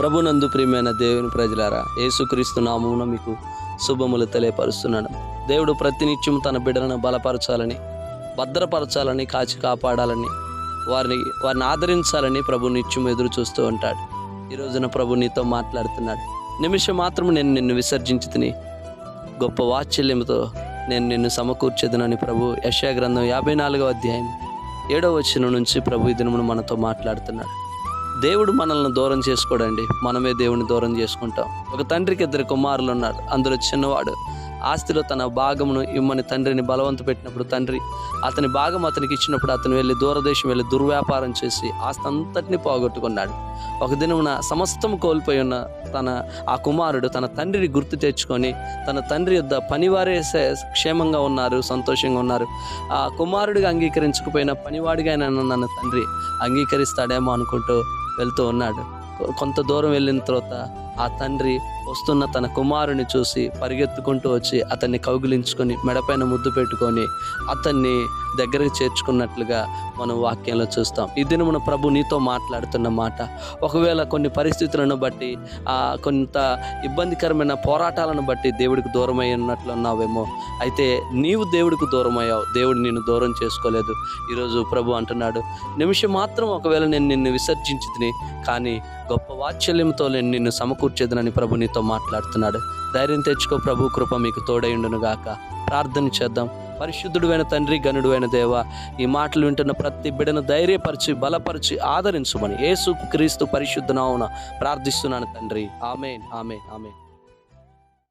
ప్రభునందు ప్రియమైన దేవుని ప్రజలారా యేసుక్రీస్తు నామమున మీకు శుభములు తెలియపరుస్తున్నాను. దేవుడు ప్రతినిత్యం తన బిడ్డలను బలపరచాలని భద్రపరచాలని కాచి కాపాడాలని వారిని వారిని ఆదరించాలని ప్రభు నిత్యం ఎదురు చూస్తూ ఉంటాడు. ఈ రోజున ప్రభు నీతో మాట్లాడుతున్నాడు. నిమిషం మాత్రం నేను నిన్ను విసర్జించి తిని గొప్ప వాత్సల్యంతో నేను నిన్ను సమకూర్చేదనని ప్రభు యశాగ్రంథం యాభై నాలుగవ అధ్యాయం ఏడవ వచనం నుంచి ప్రభు ఈ దినమును మనతో మాట్లాడుతున్నాడు. దేవుడు మనల్ని దూరం చేసుకోడండి. మనమే దేవుని దూరం చేసుకుంటాం. ఒక తండ్రికి ఇద్దరు కుమారులు ఉన్నారు. అందులో చిన్నవాడు. ఆస్తిలో తన భాగమును ఇమ్మని తండ్రిని బలవంత పెట్టినప్పుడు తండ్రి అతని భాగం అతనికి ఇచ్చినప్పుడు అతను వెళ్ళి దూరదేశం వెళ్ళి దుర్వ్యాపారం చేసి ఆస్తి అంతటిని పోగొట్టుకున్నాడు. ఒక దినమున సమస్తం కోల్పోయి ఉన్న తన ఆ కుమారుడు తన తండ్రిని గుర్తు తెచ్చుకొని తన తండ్రి యొద్ద పనివారే క్షేమంగా ఉన్నారు సంతోషంగా ఉన్నారు. ఆ కుమారుడిగా అంగీకరించకపోయిన పనివాడిగా నన్ను తండ్రి అంగీకరిస్తాడేమో అనుకుంటూ వెళ్తూ ఉన్నాడు. కొంత దూరం వెళ్ళిన తర్వాత ఆ తండ్రి వస్తున్న తన కుమారుని చూసి పరిగెత్తుకుంటూ వచ్చి అతన్ని కౌగిలించుకొని మెడపైన ముద్దు పెట్టుకొని అతన్ని దగ్గరికి చేర్చుకున్నట్లుగా మనం వాక్యంలో చూస్తాం. ఈ దినమున ప్రభు నీతో మాట్లాడుతున్న మాట ఒకవేళ కొన్ని పరిస్థితులను బట్టి కొంత ఇబ్బందికరమైన పోరాటాలను బట్టి దేవుడికి దూరమై ఉన్నట్లు ఉన్నావేమో అయితే నీవు దేవుడికి దూరం అయ్యావు దేవుడు నిన్ను దూరం చేసుకోలేదు. ఈరోజు ప్రభు అంటున్నాడు నిమిషం మాత్రం ఒకవేళ నేను నిన్ను విసర్జించితిని కానీ గొప్ప వాత్సల్యంతో నేను నిన్ను సమకూర్చేదనని ప్రభు నీతో మాట్లాడుతున్నాడు. ధైర్యం తెచ్చుకో ప్రభు కృప మీకు తోడైండును గాక. ప్రార్థన చేద్దాం. పరిశుద్ధుడువైన తండ్రి గనుడువైన దేవ ఈ మాటలు వింటున్న ప్రతి బిడను ధైర్యపరిచి బలపరిచి ఆదరించమని యేసు క్రీస్తు పరిశుద్ధనామున ప్రార్థిస్తున్నాను తండ్రి. Amen amen amen.